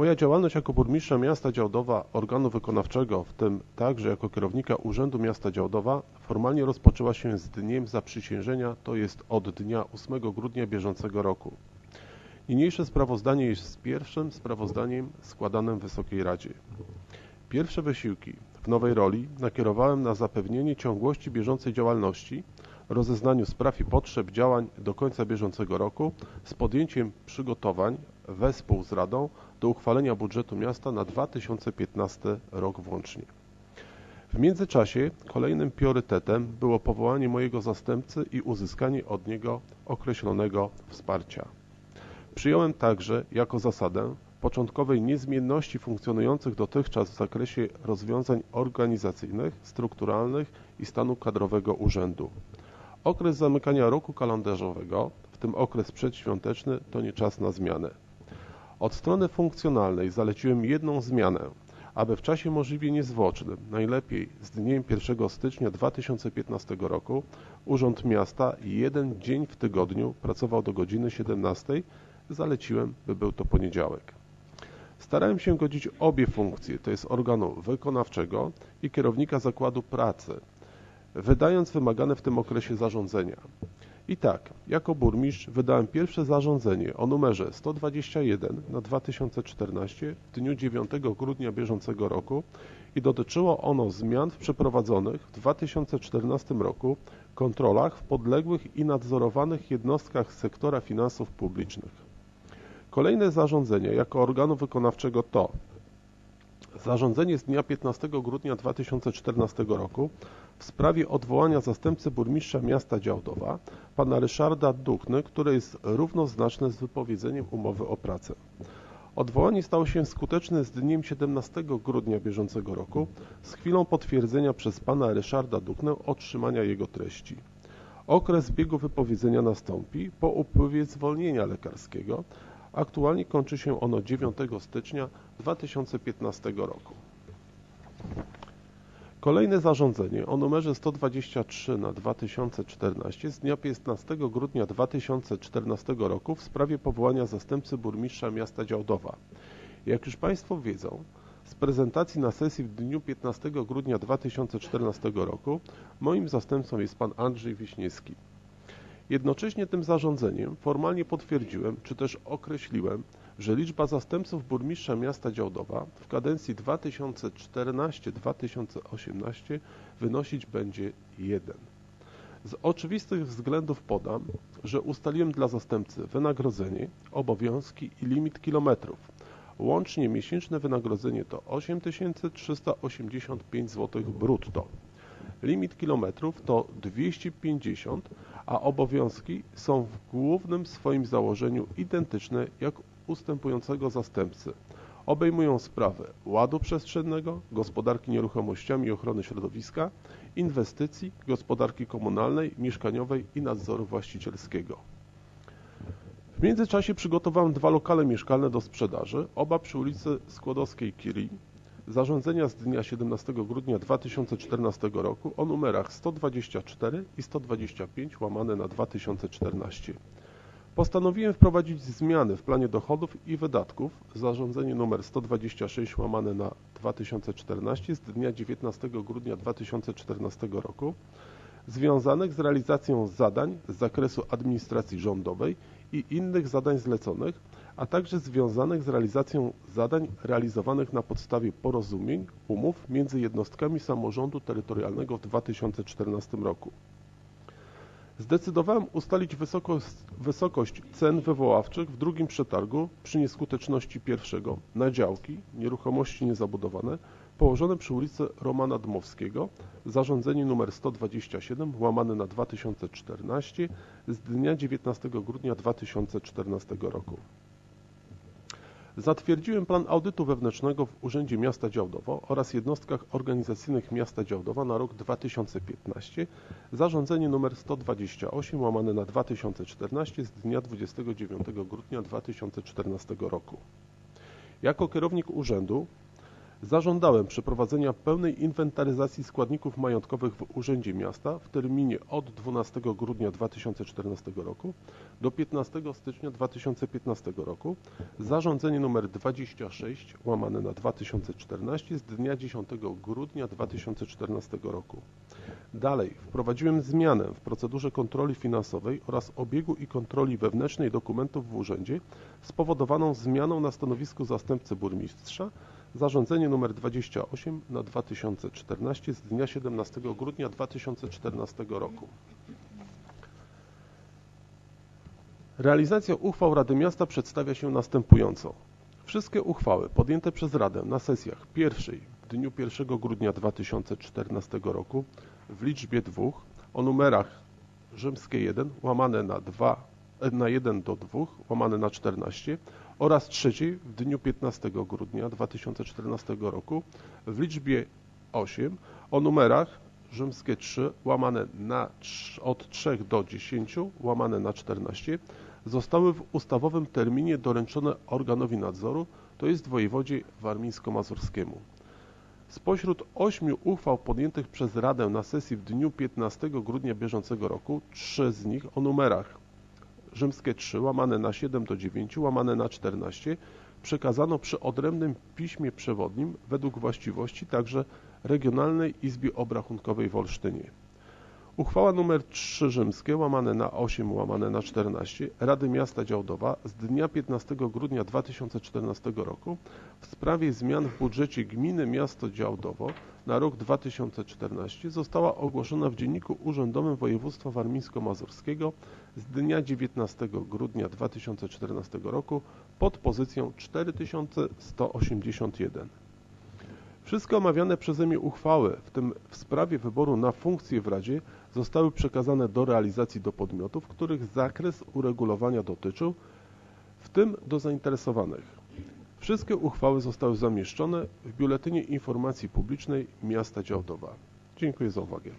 Moja działalność jako burmistrza miasta Działdowa, organu wykonawczego, w tym także jako kierownika Urzędu Miasta Działdowa, formalnie rozpoczęła się z dniem zaprzysiężenia, to jest od dnia 8 grudnia bieżącego roku. Niniejsze sprawozdanie jest pierwszym sprawozdaniem składanym Wysokiej Radzie. Pierwsze wysiłki w nowej roli nakierowałem na zapewnienie ciągłości bieżącej działalności, rozeznaniu spraw i potrzeb działań do końca bieżącego roku z podjęciem przygotowań wespół z Radą do uchwalenia budżetu miasta na 2015 rok włącznie. W międzyczasie kolejnym priorytetem było powołanie mojego zastępcy i uzyskanie od niego określonego wsparcia. Przyjąłem także jako zasadę początkowej niezmienności funkcjonujących dotychczas w zakresie rozwiązań organizacyjnych, strukturalnych i stanu kadrowego urzędu. Okres zamykania roku kalendarzowego, w tym okres przedświąteczny, to nie czas na zmianę. Od strony funkcjonalnej zaleciłem jedną zmianę, aby w czasie możliwie niezwłocznym, najlepiej z dniem 1 stycznia 2015 roku, Urząd Miasta jeden dzień w tygodniu pracował do godziny 17, zaleciłem, by był to poniedziałek. Starałem się godzić obie funkcje, to jest organu wykonawczego i kierownika zakładu pracy, wydając wymagane w tym okresie zarządzenia. I tak, jako burmistrz wydałem pierwsze zarządzenie o numerze 121 na 2014 w dniu 9 grudnia bieżącego roku i dotyczyło ono zmian w przeprowadzonych w 2014 roku kontrolach w podległych i nadzorowanych jednostkach sektora finansów publicznych. Kolejne zarządzenie jako organu wykonawczego to Zarządzenie z dnia 15 grudnia 2014 roku w sprawie odwołania zastępcy burmistrza miasta Działdowa, pana Ryszarda Duchny, które jest równoznaczne z wypowiedzeniem umowy o pracę. Odwołanie stało się skuteczne z dniem 17 grudnia bieżącego roku, z chwilą potwierdzenia przez pana Ryszarda Duchnę otrzymania jego treści. Okres biegu wypowiedzenia nastąpi po upływie zwolnienia lekarskiego, Aktualnie kończy się ono 9 stycznia 2015 roku. Kolejne zarządzenie o numerze 123 na 2014 z dnia 15 grudnia 2014 roku w sprawie powołania zastępcy burmistrza miasta Działdowa. Jak już Państwo wiedzą, z prezentacji na sesji w dniu 15 grudnia 2014 roku moim zastępcą jest pan Andrzej Wiśniewski. Jednocześnie tym zarządzeniem formalnie potwierdziłem, czy też określiłem, że liczba zastępców burmistrza miasta Działdowa w kadencji 2014-2018 wynosić będzie jeden. Z oczywistych względów podam, że ustaliłem dla zastępcy wynagrodzenie, obowiązki i limit kilometrów. Łącznie miesięczne wynagrodzenie to 8385 zł brutto. Limit kilometrów to 250, a obowiązki są w głównym swoim założeniu identyczne jak ustępującego zastępcy. Obejmują sprawy ładu przestrzennego, gospodarki nieruchomościami i ochrony środowiska, inwestycji, gospodarki komunalnej, mieszkaniowej i nadzoru właścicielskiego. W międzyczasie przygotowałem dwa lokale mieszkalne do sprzedaży, oba przy ulicy Skłodowskiej-Curie, zarządzenia z dnia 17 grudnia 2014 roku o numerach 124 i 125 łamane na 2014. Postanowiłem wprowadzić zmiany w planie dochodów i wydatków zarządzenie nr 126 łamane na 2014 z dnia 19 grudnia 2014 roku związanych z realizacją zadań z zakresu administracji rządowej i innych zadań zleconych a także związanych z realizacją zadań realizowanych na podstawie porozumień, umów między jednostkami samorządu terytorialnego w 2014 roku. Zdecydowałem ustalić wysokość, wysokość cen wywoławczych w drugim przetargu przy nieskuteczności pierwszego na działki, nieruchomości niezabudowane położone przy ulicy Romana Dmowskiego, zarządzenie nr 127 łamane na 2014 z dnia 19 grudnia 2014 roku. Zatwierdziłem plan audytu wewnętrznego w Urzędzie Miasta Działdowo oraz jednostkach organizacyjnych Miasta Działdowa na rok 2015, zarządzenie nr 128 łamane na 2014 z dnia 29 grudnia 2014 roku. Jako kierownik urzędu Zażądałem przeprowadzenia pełnej inwentaryzacji składników majątkowych w Urzędzie Miasta w terminie od 12 grudnia 2014 roku do 15 stycznia 2015 roku. Zarządzenie nr 26 łamane na 2014 z dnia 10 grudnia 2014 roku. Dalej, wprowadziłem zmianę w procedurze kontroli finansowej oraz obiegu i kontroli wewnętrznej dokumentów w urzędzie spowodowaną zmianą na stanowisku zastępcy burmistrza zarządzenie nr 28 na 2014 z dnia 17 grudnia 2014 roku. Realizacja uchwał Rady Miasta przedstawia się następująco. Wszystkie uchwały podjęte przez Radę na sesjach pierwszej w dniu 1 grudnia 2014 roku w liczbie dwóch o numerach rzymskie 1 łamane na 2 na 1 do 2 łamane na 14 oraz trzeciej w dniu 15 grudnia 2014 roku w liczbie 8 o numerach rzymskie 3 łamane na od 3 do 10 łamane na 14 zostały w ustawowym terminie doręczone organowi nadzoru, to jest wojewodzie warmińsko-mazurskiemu. Spośród ośmiu uchwał podjętych przez Radę na sesji w dniu 15 grudnia bieżącego roku, trzy z nich o numerach rzymskie 3 łamane na 7 do 9 łamane na 14 przekazano przy odrębnym piśmie przewodnim według właściwości także Regionalnej Izbie Obrachunkowej w Olsztynie. Uchwała nr 3 rzymskie łamane na 8 łamane na 14 Rady Miasta Działdowa z dnia 15 grudnia 2014 roku w sprawie zmian w budżecie gminy Miasto Działdowo na rok 2014 została ogłoszona w Dzienniku Urzędowym Województwa Warmińsko-Mazurskiego z dnia 19 grudnia 2014 roku pod pozycją 4181. Wszystkie omawiane przeze mnie uchwały, w tym w sprawie wyboru na funkcję w Radzie, zostały przekazane do realizacji do podmiotów, których zakres uregulowania dotyczył, w tym do zainteresowanych. Wszystkie uchwały zostały zamieszczone w Biuletynie Informacji Publicznej Miasta Działdowa. Dziękuję za uwagę.